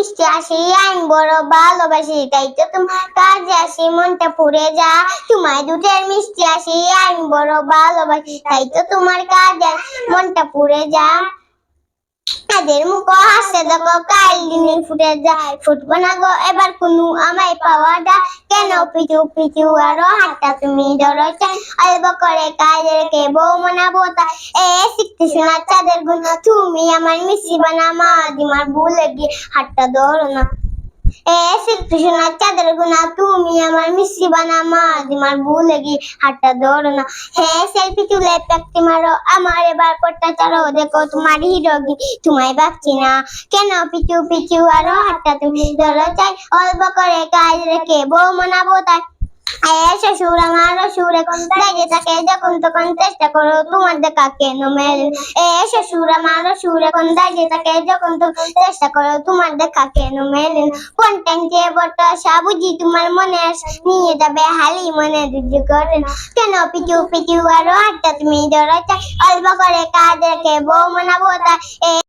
মিষ্টি আসি আমি বড় ভালোবাসি, তাই তো তোমার কাজে আসি, মনটা পুড়ে যা তোমায় দুধের মিষ্টি আসি আমি বড় ভালোবাসি, তাই তো তোমার কাজে মনটা পুড়ে যা তাদের মুখ হাসে দেখো, কাল ফুটে যায় ফুটবো না গো, এবার কোনো আমায় পাওয়া যায়। কেন পিছু পিছু আরও হাতটা তুমি ধরো অল্প করে কাজে কে বউ মানাবো তা এ শিখতে শোনা চাঁদের গুণ, তুমি আমার মিশি বানা মা দিমার ভুলে গিয়ে হাতটা ধরো না। এ শিখতে শোনা চাঁদের গুনা তুমি আমার মিষ্টি বানা মা দিমার ভুলে গিয়ে হাতটা ধরো না। হ্যাঁ সেলফি তুলে প্যাকটি মারো, আমার এবার পট্টা চারো দেখো তোমার হিরোগি তোমায় ভাবছি না। কেন পিছু পিছু আরও হাতটা তুমি? ধরো চাই, অল্প করে কাজ রেখে বউ মনাবো তাই সুর আমার সুরে দাঁড়িয়ে থাকে, যখন তখন চেষ্টা করো তোমার দেখা কেন মেল এসে সুর আমার সুরে কোন দাঁড়িয়ে থাকে, যখন তখন চেষ্টা করো তোমার দেখা কেন মেলেন কোন ট্যাঙ্কে বটা সাবুজি তোমার মনে নিয়ে যাবে হালি মনে দিদি করে না। কেন পিছু পিছু আরও হাতটা তুমি ধরো অল্প করে কাজ রেখে বউ মনাবো এ